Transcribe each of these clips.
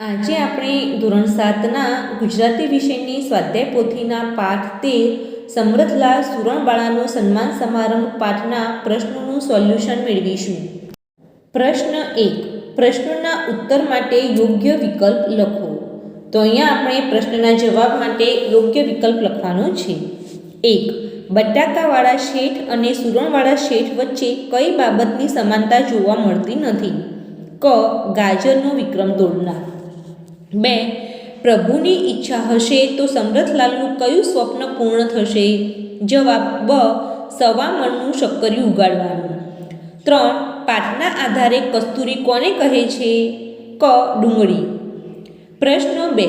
આજે આપણે ધોરણ સાતના ગુજરાતી વિષયની સ્વાધ્યાય પોથીના પાઠ તેર સમૃદ્ધલાલ સુરણબાળાનો સન્માન સમારંભ પાઠના પ્રશ્નોનું સોલ્યુશન મેળવીશું. પ્રશ્ન એક, પ્રશ્નના ઉત્તર માટે યોગ્ય વિકલ્પ લખો. તો અહીંયા આપણે પ્રશ્નના જવાબ માટે યોગ્ય વિકલ્પ લખવાનો છે. એક, બટાકાવાળા શેઠ અને સુરણવાળા શેઠ વચ્ચે કઈ બાબતની સમાનતા જોવા મળતી નથી? ક, ગાજરનો વિક્રમ તોડનાર બે, પ્રભુની ઈચ્છા હશે તો સમરથલાલનું કયું સ્વપ્ન પૂર્ણ થશે? જવાબ, બ, સવા મણનું શક્કરિયું ઉગાડવાનું. ત્રણ, પાઠના આધારે કસ્તુરી કોને કહે છે? ક, ડુંગળી. પ્રશ્ન બે,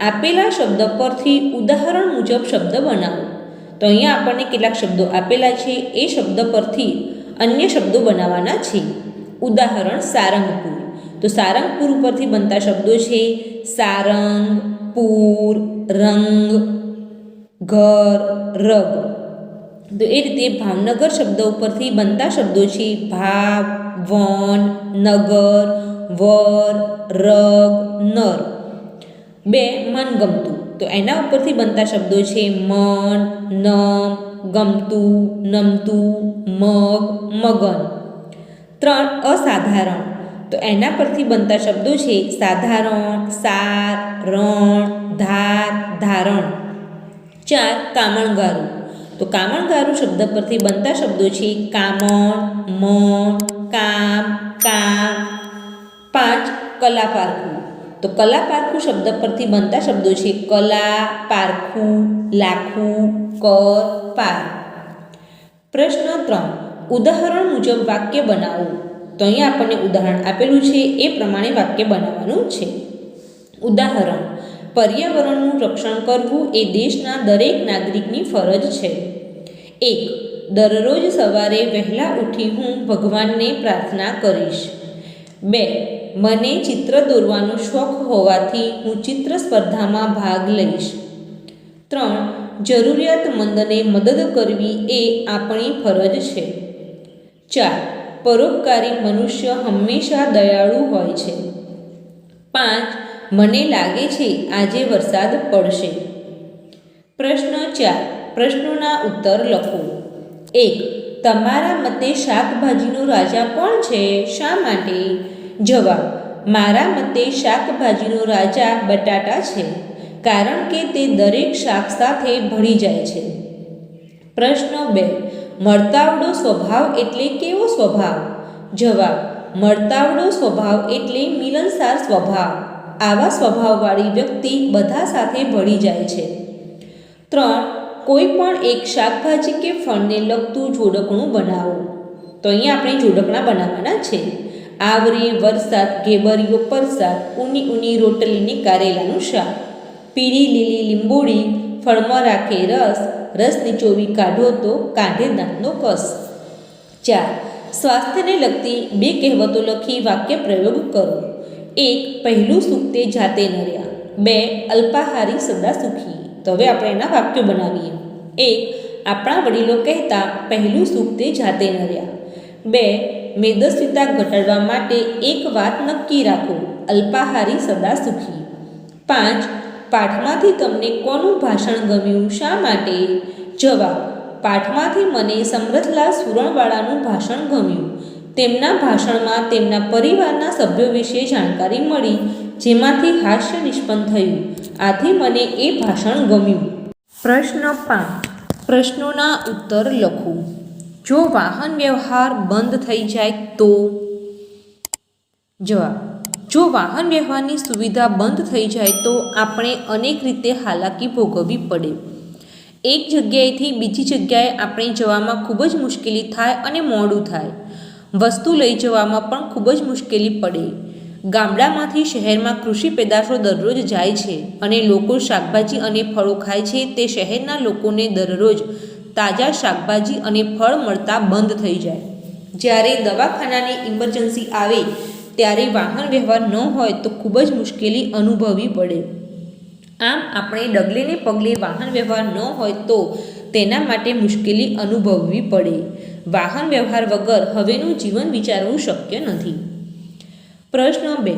આપેલા શબ્દ પરથી ઉદાહરણ મુજબ શબ્દ બનાવો. તો અહીંયા આપણને કેટલાક શબ્દો આપેલા છે, એ શબ્દ પરથી અન્ય શબ્દો બનાવવાના છે. ઉદાહરણ, સારંગપુર. તો સારંગપુર ઉપરથી બનતા શબ્દો છે, સારંગ, પૂર, રંગ, ઘર, રગ. તો એ રીતે ભાવનગર શબ્દ ઉપરથી બનતા શબ્દો છે, ભાવ, વન, નગર, વર, રગ, નર. બે મનગમતું. તો એના ઉપરથી બનતા શબ્દો છે, મન, નમ, ગમતું, નમતું, મગ, મગન. ત્રણ અસાધારણ. તો એના પરથી બનતા શબ્દો છે સાધારણ, સાર, રણ, ધાર, ધારણ. ચાર કામણગારું. તો કામણગારું શબ્દ પરથી બનતા શબ્દો છે કામણ, મણ, કામ કામ પાંચ કલા પારખું તો કલા પારખું શબ્દ પરથી બનતા શબ્દો છે કલા, પારખું, લાખું, કર, પાર. પ્રશ્ન ત્રણ. ઉદાહરણ મુજબ વાક્ય બનાવો. તો અહીંયા આપણને ઉદાહરણ આપેલું છે, એ પ્રમાણે વાક્ય બનાવવાનું છે. ઉદાહરણ, પર્યાવરણનું રક્ષણ કરવું એ દેશના દરેક નાગરિકની ફરજ છે. એક, દરરોજ સવારે વહેલા ઉઠી હું ભગવાનને પ્રાર્થના કરીશ. બે, મને ચિત્ર દોરવાનો શોખ હોવાથી હું ચિત્ર સ્પર્ધામાં ભાગ લઈશ. ત્રણ, જરૂરિયાતમંદને મદદ કરવી એ આપણી ફરજ છે. ચાર પરોપકારી મનુષ્ય હંમેશા દયાળુ હોય છે. પાંચ, મને લાગે છે આજે વરસાદ પડશે. પ્રશ્ન ચાર, પ્રશ્નોના ઉત્તર લખો. એક, તમારા મતે શાકભાજીનો રાજા કોણ છે? શા માટે? જવાબ, મારા મતે શાકભાજીનો રાજા બટાટા છે, કારણ કે તે દરેક શાક સાથે ભળી જાય છે. પ્રશ્ન બે મળતાવડો સ્વભાવ એટલે કેવો સ્વભાવ જવાબ, મળતાવડો સ્વભાવ એટલે મિલનસાર સ્વભાવ. આવા સ્વભાવવાળી વ્યક્તિ બધા સાથે ભળી જાય છે ત્રણ, કોઈ પણ એક શાકભાજી કે ફળને લગતું જોડકણું બનાવો. તો અહીં આપણે જોડકણા બનાવવાના છે. આવરી, વરસાદ, ઘેબરીઓ, પરસાદ ઊની ઊની રોટલીની કારેલાનું શાક. પીળી લીલી લીંબોળી ફળમાં રાખે રસ રસ નીચોવી કાઢો તો કાઢે દાંતનો કસ. ચાર, સ્વાસ્થ્યને લગતી બે કહેવતો લખી વાક્ય પ્રયોગ કરો. એક, પહેલું સુખ તે જાતે નર્યા બે, અલ્પાહારી સદા સુખી. તો હવે આપણે એના વાક્યો બનાવીએ. એક, આપણા વડીલો કહેતા પહેલું સુખ તે જાતે નર્યા બે, મેદસ્વીતા ઘટાડવા માટે એક વાત નક્કી રાખો. અલ્પાહારી સદા સુખી. પાંચ પાઠમાંથી તમને કોનું ભાષણ ગમ્યું? શા માટે? જવાબ, પાઠમાંથી મને સમૃદ્ધલાલ સુરણવાળાનું ભાષણ ગમ્યું. તેમના ભાષણમાં તેમના પરિવારના સભ્યો વિશે જાણકારી મળી, જેમાંથી હાસ્ય નિષ્પન્ન થયું. આથી મને એ ભાષણ ગમ્યું. પ્રશ્ન પાંચ. પ્રશ્નોના ઉત્તર લખો. જો વાહન વ્યવહાર બંધ થઈ જાય તો? જવાબ જો વાહન વ્યવહારની સુવિધા બંધ થઈ જાય તો આપણે અનેક રીતે હાલાકી ભોગવવી પડે. એક જગ્યાએથી બીજી જગ્યાએ આપણે જવામાં ખૂબ જ મુશ્કેલી થાય અને મોડું થાય. વસ્તુ લઈ જવામાં પણ ખૂબ જ મુશ્કેલી પડે. ગામડામાંથી શહેરમાં કૃષિ પેદાશો દરરોજ જાય છે અને લોકો શાકભાજી અને ફળો ખાય છે તે શહેરના લોકોને દરરોજ તાજા શાકભાજી અને ફળ મળતા બંધ થઈ જાય. જ્યારે દવાખાનાની ઇમરજન્સી આવે ત્યારે વાહન વ્યવહાર ન હોય તો ખૂબ જ મુશ્કેલી અનુભવવી પડે. આમ આપણે ડગલે ને પગલે વાહન વ્યવહાર ન હોય તો તેના માટે મુશ્કેલી અનુભવવી પડે. વાહન વ્યવહાર વગર હવેનું જીવન વિચારવું શક્ય નથી. પ્રશ્ન બે,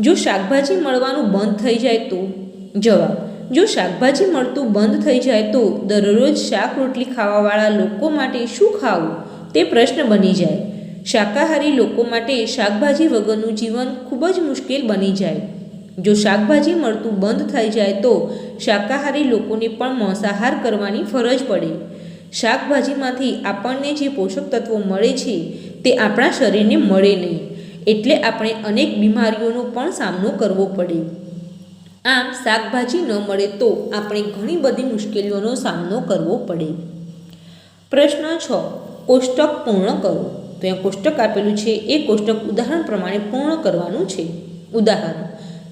જો શાકભાજી મળવાનું બંધ થઈ જાય તો? જવાબ, જો શાકભાજી મળતું બંધ થઈ જાય તો દરરોજ શાક રોટલી ખાવાવાળા લોકો માટે શું ખાવું? તે પ્રશ્ન બની જાય. શાકાહારી લોકો માટે શાકભાજી વગરનું જીવન ખૂબ જ મુશ્કેલ બની જાય. જો શાકભાજી મળતું બંધ થઈ જાય તો શાકાહારી લોકોને પણ માંસાહાર કરવાની ફરજ પડે. શાકભાજીમાંથી આપણને જે પોષક તત્વો મળે છે તે આપણા શરીરને મળે નહીં, એટલે આપણે અનેક બીમારીઓનો પણ સામનો કરવો પડે. આમ શાકભાજી ન મળે તો આપણે ઘણી બધી મુશ્કેલીઓનો સામનો કરવો પડે. પ્રશ્ન છ, કોષ્ટક પૂર્ણ કરો. તો અહીંયા કોષ્ટક આપેલું છે. એ કોષ્ટક ઉદાહરણ પ્રમાણે પૂર્ણ કરવાનું છે. ઉદાહરણ,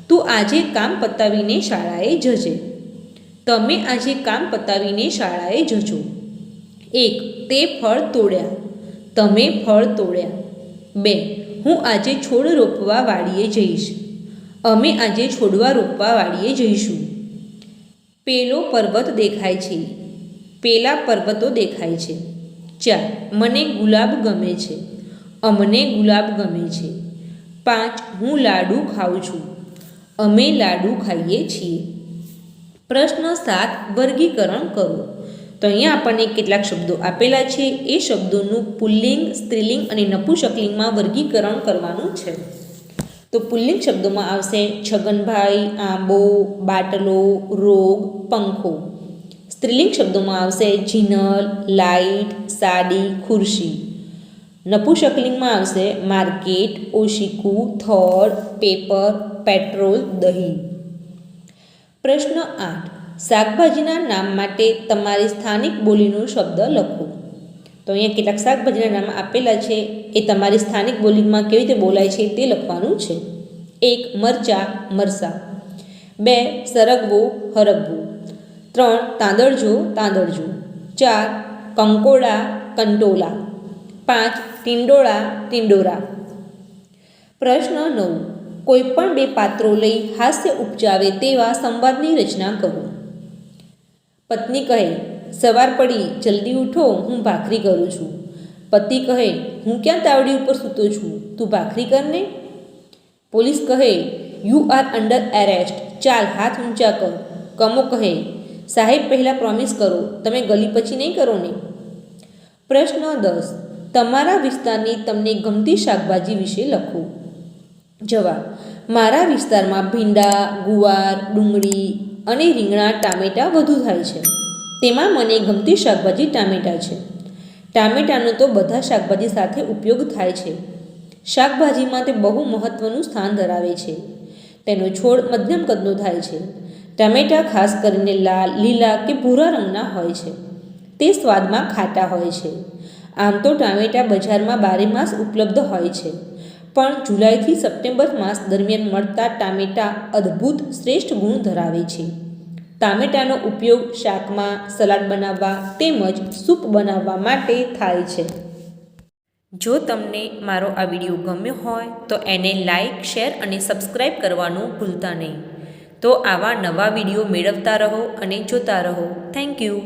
તું આજે કામ પતાવીને શાળાએ જજે. તમે આજે કામ પતાવીને શાળાએ જજો. એક, તે ફળ તોડ્યા. તમે ફળ તોડ્યા. બે, હું આજે છોડ રોપવા વાડીએ જઈશ. અમે આજે છોડવા રોપવા વાડીએ જઈશું. પેલો પર્વત દેખાય છે. પેલા પર્વતો દેખાય છે. ચાર મને ગુલાબ ગમે છે. અમને ગુલાબ ગમે છે. પાંચ, હું લાડુ ખાઉં છું. અમે લાડુ ખાઈએ છીએ. પ્રશ્ન સાત, વર્ગીકરણ કરો. તો અહીંયા આપણને કેટલાક શબ્દો આપેલા છે. એ શબ્દોનું પુલ્લિંગ, સ્ત્રીલિંગ અને નપુસકલિંગમાં વર્ગીકરણ કરવાનું છે. તો પુલ્લિંગ શબ્દોમાં આવશે છગનભાઈ, આંબો, બાટલો, રોગ, પંખો. સ્ત્રીલિંગ શબ્દોમાં આવશે જીનલ લાઇટ, સાડી, ખુરશી. નપુંસકલિંગમાં આવશે માર્કેટ, ઓશિકુ થડ પેપર, પેટ્રોલ, દહીં. પ્રશ્ન આઠ. શાકભાજીના નામ માટે તમારી સ્થાનિક બોલીનો શબ્દ લખો. તો અહીંયા કેટલાક શાકભાજીના નામ આપેલા છે. એ તમારી સ્થાનિક બોલીમાં કેવી રીતે બોલાય છે તે લખવાનું છે. એક, મરચા, મરસા. બે, સરગવો, હરગવો. ત્રણ, તાંદળજો તાંદળજો. ચાર, કંકોડા, કંટોલા. પાંચ, ટિંડોળા, ટિંડોરા. પ્રશ્ન નવ. કોઈપણ બે પાત્રો લઈ હાસ્ય ઉપજાવે તેવા સંવાદની રચના કરો. પત્ની કહે, સવાર પડી, જલ્દી ઉઠો, હું ભાખરી કરું છું. પતિ કહે, હું ક્યાં તાવડી ઉપર સૂતો છું? તું ભાખરી કરને પોલીસ કહે, યુ આર અંડર એરેસ્ટ. ચાલ, હાથ ઊંચા કર. કમો કહે સાહેબ પહેલાં પ્રોમિસ કરો, તમે ગલી પછી નહીં કરો ને? પ્રશ્ન દસ, તમારા વિસ્તારની તમને ગમતી શાકભાજી વિશે લખો. જવાબ, મારા વિસ્તારમાં ભીંડા, ગુવાર, ડુંગળી અને રીંગણા, ટામેટાં વધુ થાય છે. તેમાં મને ગમતી શાકભાજી ટામેટાં છે. ટામેટાનો તો બધા શાકભાજી સાથે ઉપયોગ થાય છે. શાકભાજીમાં તે બહુ મહત્ત્વનું સ્થાન ધરાવે છે. તેનો છોડ મધ્યમ કદનો થાય છે. ટામેટાં ખાસ કરીને લાલ, લીલા કે ભૂરા રંગના હોય છે. તે સ્વાદમાં ખાટા હોય છે. આમ તો ટામેટાં બજારમાં બારે માસ ઉપલબ્ધ હોય છે. પણ જુલાઈથી સપ્ટેમ્બર માસ દરમિયાન મળતા ટામેટાં અદ્ભુત શ્રેષ્ઠ ગુણ ધરાવે છે. ટામેટાનો ઉપયોગ શાકમાં સલાડ બનાવવા તેમજ સૂપ બનાવવા માટે થાય છે. જો તમને મારો આ વીડિયો ગમ્યો હોય તો એને લાઇક શેર અને સબસ્ક્રાઈબ કરવાનું ભૂલતા નહીં. તો આવા નવા વીડિયો મેળવતા રહો અને જોતા રહો. Thank you